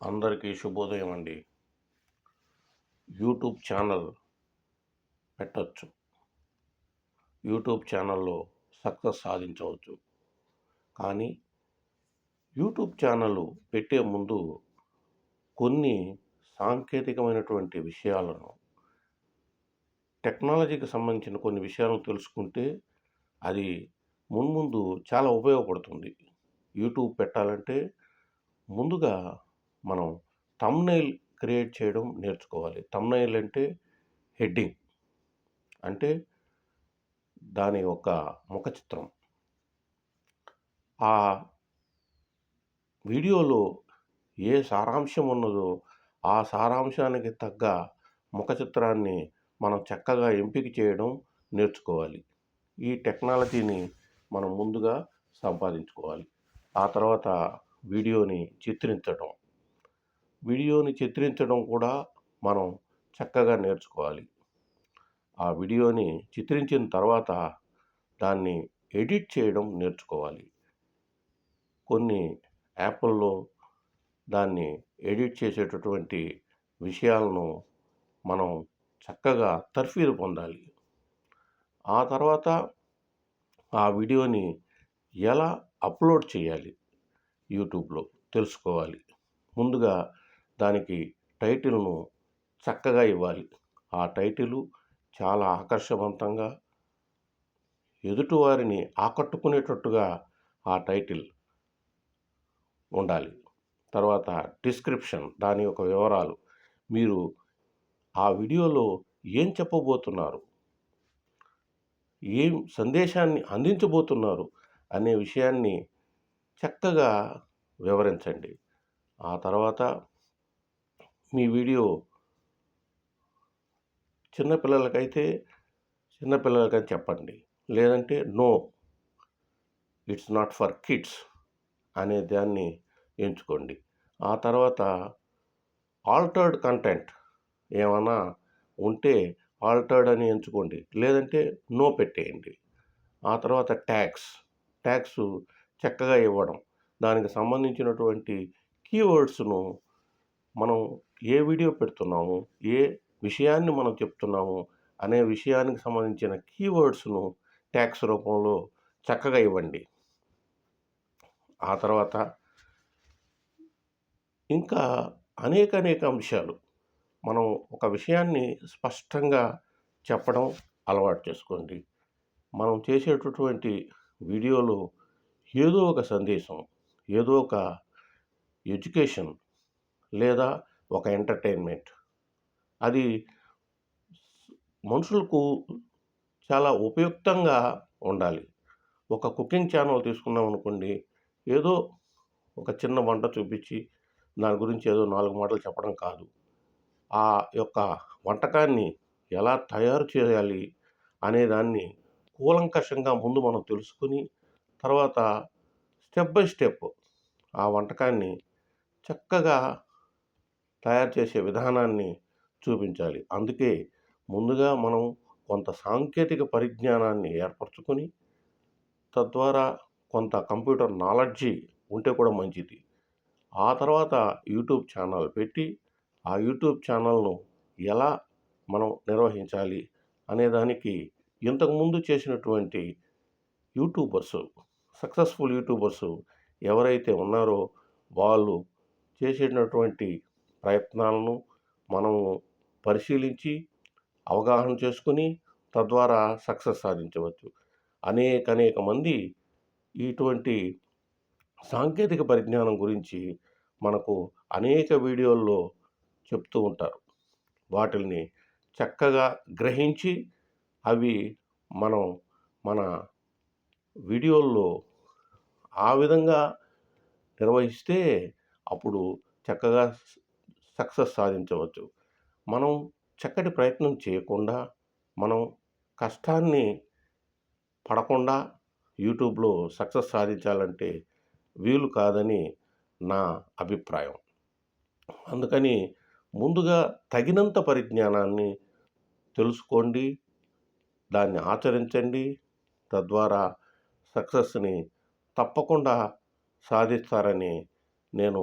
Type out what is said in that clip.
అందరికీ శుభోదయం అండి. యూట్యూబ్ ఛానల్ పెట్టచ్చు. యూట్యూబ్ ఛానల్లో సక్సెస్ సాధించవచ్చు. కానీ యూట్యూబ్ ఛానల్ పెట్టే ముందు కొన్ని సాంకేతికమైనటువంటి విషయాలను టెక్నాలజీకి సంబంధించిన కొన్ని విషయాలను తెలుసుకుంటే అది మున్ముందు చాలా ఉపయోగపడుతుంది. యూట్యూబ్ పెట్టాలంటే ముందుగా మనం తమ్నైల్ క్రియేట్ చేయడం నేర్చుకోవాలి. తమ్నైల్ అంటే హెడ్డింగ్ అంటే దాని యొక్క ముఖ చిత్రం. ఆ వీడియోలో ఏ సారాంశం ఉన్నదో ఆ సారాంశానికి తగ్గ ముఖ చిత్రాన్ని మనం చక్కగా ఎంపిక చేయడం నేర్చుకోవాలి. ఈ టెక్నాలజీని మనం ముందుగా సంపాదించుకోవాలి. ఆ తర్వాత వీడియోని చిత్రించడం. వీడియోని చిత్రించడం కూడా మనం చక్కగా నేర్చుకోవాలి. ఆ వీడియోని చిత్రించిన తర్వాత దాన్ని ఎడిట్ చేయడం నేర్చుకోవాలి. కొన్ని యాప్ల్లో దాన్ని ఎడిట్ చేసేటటువంటి విషయాలను మనం చక్కగా తర్ఫీదు పొందాలి. ఆ తర్వాత ఆ వీడియోని ఎలా అప్లోడ్ చేయాలి? యూట్యూబ్లో తెలుసుకోవాలి. ముందుగా దానికి టైటిల్ను చక్కగా ఇవ్వాలి. ఆ టైటిలు చాలా ఆకర్షవంతంగా ఎదుటివారిని ఆకట్టుకునేటట్టుగా ఆ టైటిల్ ఉండాలి. తర్వాత డిస్క్రిప్షన్ దాని యొక్క వివరాలు. మీరు ఆ వీడియోలో ఏం చెప్పబోతున్నారు? ఏం సందేశాన్ని అందించబోతున్నారు అనే విషయాన్ని చక్కగా వివరించండి. ఆ తర్వాత మీ వీడియో చిన్నపిల్లలకైతే చిన్నపిల్లలకని చెప్పండి. లేదంటే no it's not for kids అనే దాన్ని ఎంచుకోండి. ఆ తర్వాత ఆల్టర్డ్ కంటెంట్ ఏమైనా ఉంటే ఆల్టర్డ్ అని ఎంచుకోండి. లేదంటే నో పెట్టేయండి. ఆ తర్వాత ట్యాక్స్ ట్యాక్స్ చక్కగా ఇవ్వడం. దానికి సంబంధించినటువంటి కీవర్డ్స్ను మనం ఏ వీడియో పెడుతున్నాము ఏ విషయాన్ని మనం చెప్తున్నాము అనే విషయానికి సంబంధించిన కీవర్డ్స్ను ట్యాక్స్ రూపంలో చక్కగా ఇవ్వండి. ఆ తర్వాత ఇంకా అనేక అనేక అంశాలు. మనం ఒక విషయాన్ని స్పష్టంగా చెప్పడం అలవాటు చేసుకోండి. మనం చేసేటటువంటి వీడియోలో ఏదో ఒక సందేశం ఏదో ఒక ఎడ్యుకేషన్ లేదా ఒక ఎంటర్టైన్మెంట్. అది మనుషులకు చాలా ఉపయుక్తంగా ఉండాలి. ఒక కుకింగ్ ఛానల్ తీసుకున్నాం అనుకోండి ఏదో ఒక చిన్న వంట చూపించి దాని గురించి ఏదో నాలుగు మాటలు చెప్పడం కాదు. ఆ యొక్క వంటకాన్ని ఎలా తయారు చేయాలి అనే దాన్ని కూలంకషంగా ముందు మనం తెలుసుకుని తర్వాత స్టెప్ బై స్టెప్ ఆ వంటకాన్ని చక్కగా తయారు చేసే విధానాన్ని చూపించాలి. అందుకే ముందుగా మనం కొంత సాంకేతిక పరిజ్ఞానాన్ని ఏర్పరచుకొని తద్వారా కొంత కంప్యూటర్ నాలెడ్జి ఉంటే కూడా మంచిది. ఆ తర్వాత యూట్యూబ్ ఛానల్ పెట్టి ఆ యూట్యూబ్ ఛానల్ను ఎలా మనం నిర్వహించాలి అనే దానికి ఇంతకుముందు చేసినటువంటి యూట్యూబర్స్ సక్సెస్ఫుల్ యూట్యూబర్స్ ఎవరైతే ఉన్నారో వాళ్ళు చేసినటువంటి ప్రయత్నాలను మనము పరిశీలించి అవగాహన చేసుకుని తద్వారా సక్సెస్ సాధించవచ్చు. అనేక అనేక మంది ఇటువంటి సాంకేతిక పరిజ్ఞానం గురించి మనకు అనేక వీడియోల్లో చెప్తూ ఉంటారు. వాటిల్ని చక్కగా గ్రహించి అవి మనం మన వీడియోల్లో ఆ విధంగా నిర్వహిస్తే అప్పుడు చక్కగా సక్సెస్ సాధించవచ్చు. మనం చక్కటి ప్రయత్నం చేయకుండా మనం కష్టాన్ని పడకుండా యూట్యూబ్లో సక్సెస్ సాధించాలంటే వీలు కాదని నా అభిప్రాయం. అందుకని ముందుగా తగినంత పరిజ్ఞానాన్ని తెలుసుకోండి దాన్ని ఆచరించండి తద్వారా సక్సెస్ని తప్పకుండా సాధిస్తారని నేను